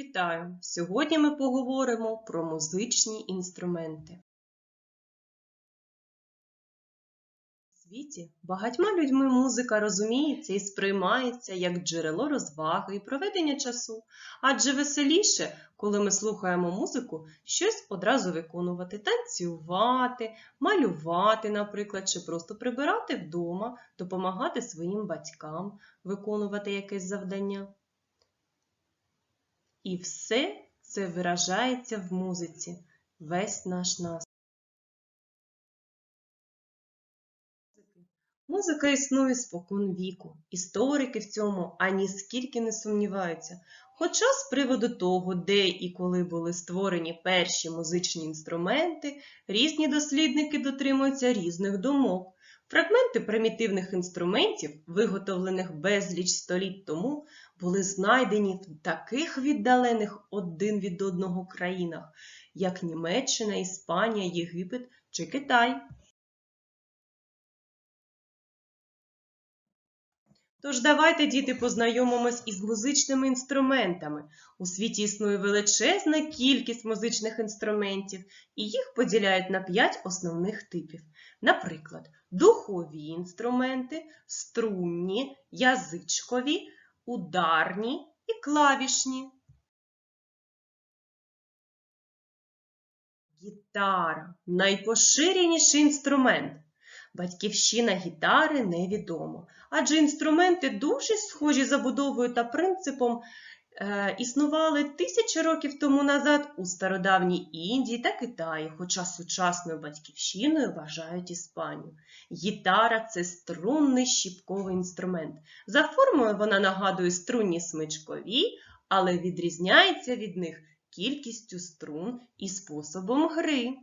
Вітаю! Сьогодні ми поговоримо про музичні інструменти. У світі багатьма людьми музика розуміється і сприймається як джерело розваги і проведення часу, адже веселіше, коли ми слухаємо музику, щось одразу виконувати, танцювати, малювати, наприклад, чи просто прибирати вдома, допомагати своїм батькам виконувати якесь завдання. І все це виражається в музиці, весь наш настрій. Музика існує спокон віку. Історики в цьому ані скільки не сумніваються. Хоча з приводу того, де і коли були створені перші музичні інструменти, різні дослідники дотримуються різних думок. Фрагменти примітивних інструментів, виготовлених безліч століть тому, були знайдені в таких віддалених один від одного країнах, як Німеччина, Іспанія, Єгипет чи Китай. Тож давайте, діти, познайомимось із музичними інструментами. У світі існує величезна кількість музичних інструментів, і їх поділяють на п'ять основних типів. Наприклад, духові інструменти, струнні, язичкові, ударні і клавішні. Гітара найпоширеніший інструмент. Батьківщина гітари невідомо, адже інструменти дуже схожі забудовою та принципом е, існували тисячі років тому назад у стародавній Індії та Китаї, хоча сучасною батьківщиною вважають Іспанію. Гітара це струнний щіпковий інструмент. За формою вона нагадує струнні смичкові, але відрізняється від них кількістю струн і способом гри.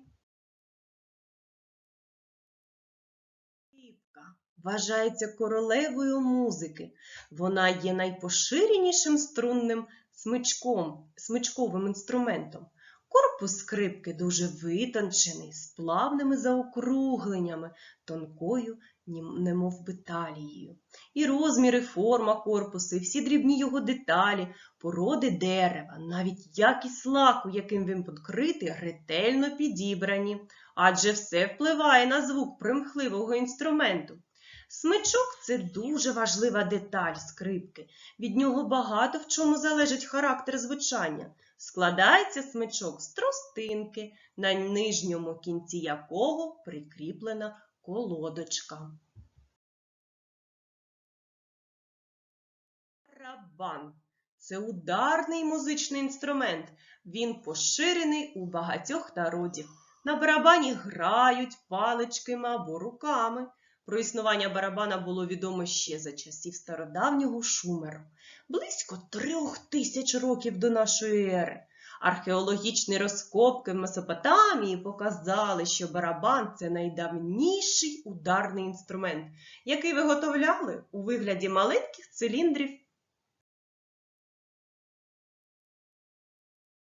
Вважається королевою музики. Вона є найпоширенішим струнним смичком, смичковим інструментом. Корпус скрипки дуже витончений, з плавними заокругленнями, тонкою, немов би талією. І розміри, форма корпусу, і всі дрібні його деталі, породи дерева, навіть якість лаку, яким він покритий, ретельно підібрані, адже все впливає на звук примхливого інструменту. Смичок це дуже важлива деталь скрипки. Від нього багато в чому залежить характер звучання. Складається смичок з тростинки, на нижньому кінці якого прикріплена колодочка. Барабан це ударний музичний інструмент. Він поширений у багатьох народів. На барабані грають паличками або руками. Про існування барабана було відомо ще за часів стародавнього Шумеру, близько трьох тисяч років до нашої ери. Археологічні розкопки в Месопотамії показали, що барабан це найдавніший ударний інструмент, який виготовляли у вигляді маленьких циліндрів.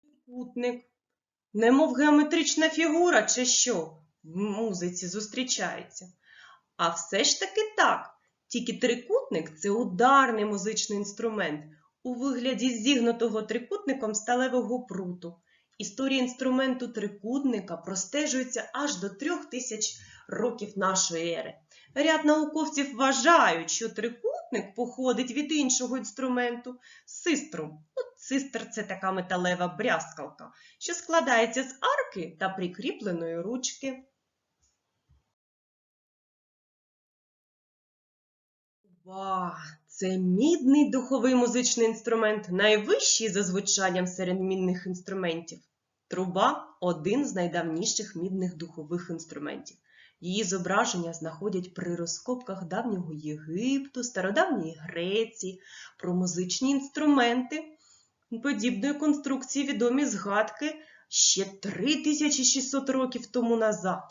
Трикутник, немов геометрична фігура, чи що в музиці зустрічається. А все ж таки так. Тільки трикутник це ударний музичний інструмент у вигляді зігнутого трикутником сталевого пруту. Історія інструменту трикутника простежується аж до трьох тисяч років нашої ери. Ряд науковців вважають, що трикутник походить від іншого інструменту систру. Ну, систр це така металева брязкалка, що складається з арки та прикріпленої ручки. Ва, це мідний духовий музичний інструмент, найвищий за звучанням серед мідних інструментів. Труба один з найдавніших мідних духових інструментів. Її зображення знаходять при розкопках давнього Єгипту, стародавньої Греції, про музичні інструменти подібної конструкції відомі згадки ще 3600 років тому назад.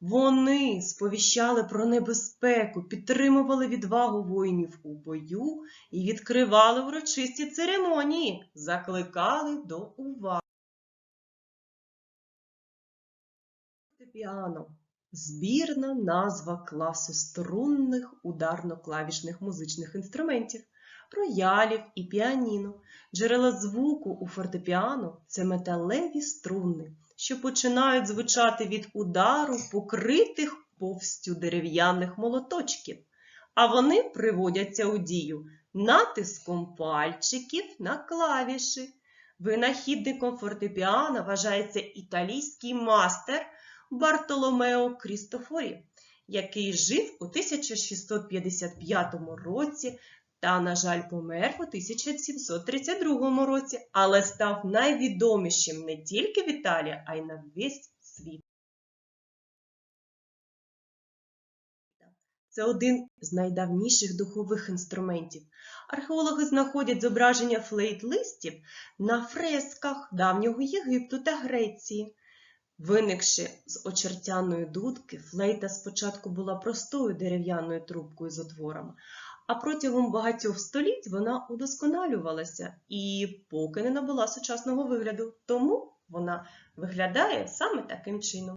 Вони сповіщали про небезпеку, підтримували відвагу воїнів у бою і відкривали урочисті церемонії, закликали до уваги. Фортепіано – збірна назва класу струнних ударно-клавішних музичних інструментів. роялів і піаніно. Джерела звуку у фортепіано це металеві струни, що починають звучати від удару покритих повстю дерев'яних молоточків, а вони приводяться у дію натиском пальчиків на клавіші. Винахідником фортепіано вважається італійський мастер Бартоломео Крістофорі, який жив у 1655 році та, на жаль, помер у 1732 році, але став найвідомішим не тільки в Італії, а й на весь світ. Це один з найдавніших духових інструментів. Археологи знаходять зображення флейт-листів на фресках давнього Єгипту та Греції. Виникши з очертяної дудки, флейта спочатку була простою дерев'яною трубкою з отворами, а протягом багатьох століть вона удосконалювалася і поки не набула сучасного вигляду, тому вона виглядає саме таким чином.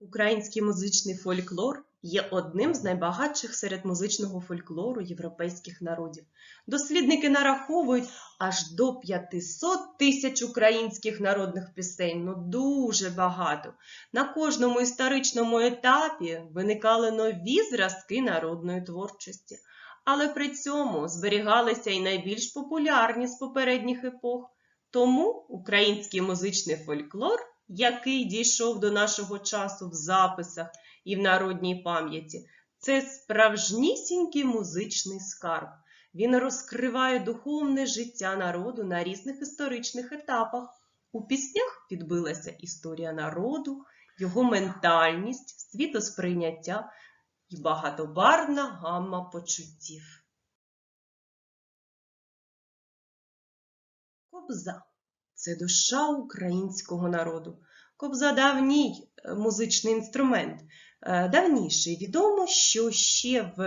Український музичний фольклор є одним з найбагатших серед музичного фольклору європейських народів. Дослідники нараховують аж до 500 тисяч українських народних пісень. Ну дуже багато. На кожному історичному етапі виникали нові зразки народної творчості, але при цьому зберігалися й найбільш популярні з попередніх епох. Тому український музичний фольклор, який дійшов до нашого часу в записах і в народній пам'яті, це справжнісінький музичний скарб. Він розкриває духовне життя народу на різних історичних етапах. У піснях підбилася історія народу, його ментальність, світосприйняття і багатобарвна гамма почуттів. Кобза це душа українського народу. Кобза давній е, музичний інструмент. Е, Давніший відомо, що ще в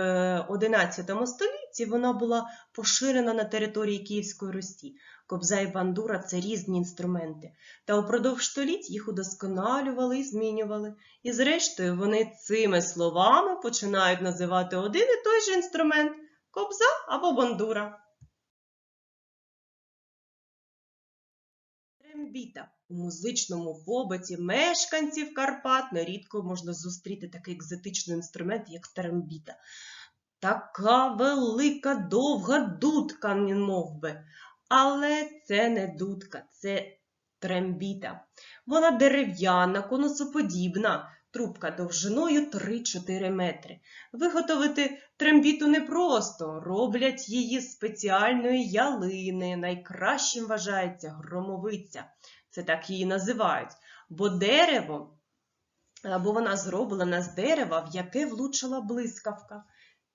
XI столітті вона була поширена на території Київської Русі. Кобза і бандура це різні інструменти, та упродовж століть їх удосконалювали і змінювали. І зрештою вони цими словами починають називати один і той же інструмент кобза або бандура. Трембіта. У музичному побуті мешканців Карпат нерідко можна зустріти такий екзотичний інструмент, як трембіта. Така велика, довга дудка, мов би. Але це не дудка, це трембіта. Вона дерев'яна, конусоподібна, трубка довжиною 3-4 метри. Виготовити трембіту непросто, роблять її з спеціальної ялини. Найкращим вважається громовиця. Це так її називають. Бо дерево, або вона зроблена з дерева, в яке влучила блискавка.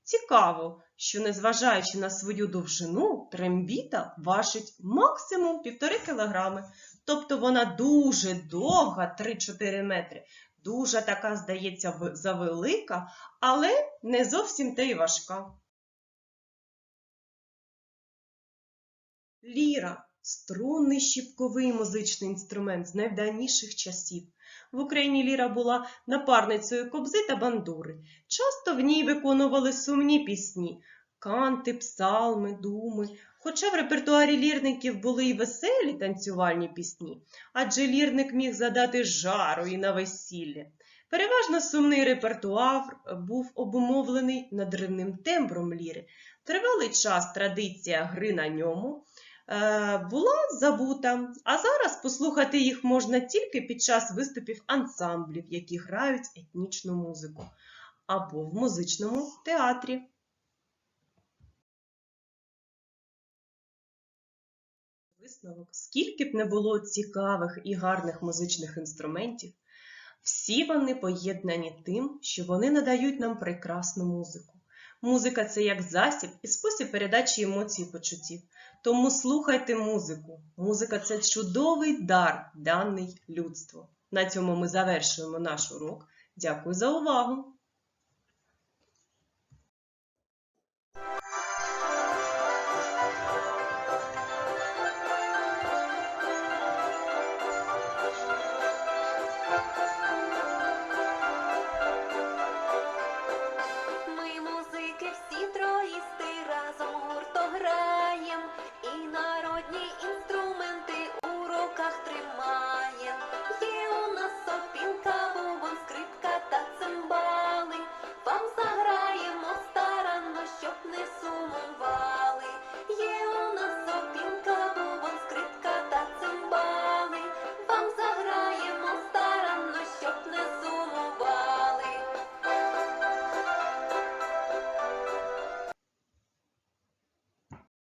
Цікаво, що, незважаючи на свою довжину, трембіта важить максимум 1,5 кг. Тобто вона дуже довга, 3-4 метри, дуже така, здається, завелика, але не зовсім те й важка. Ліра струнний щіпковий музичний інструмент з найдавніших часів. В Україні ліра була напарницею кобзи та бандури. Часто в ній виконували сумні пісні, канти, псалми, думи. Хоча в репертуарі лірників були й веселі танцювальні пісні, адже лірник міг задати жару і на весіллі. Переважно сумний репертуар був обумовлений надривним тембром ліри. Тривалий час традиція гри на ньому е, була забута, а зараз послухати їх можна тільки під час виступів ансамблів, які грають етнічну музику, або в музичному театрі. Висновок, скільки б не було цікавих і гарних музичних інструментів, всі вони поєднані тим, що вони надають нам прекрасну музику. Музика це як засіб і спосіб передачі емоцій і почуттів. Тому слухайте музику. Музика це чудовий дар, даний людству. На цьому ми завершуємо наш урок. Дякую за увагу!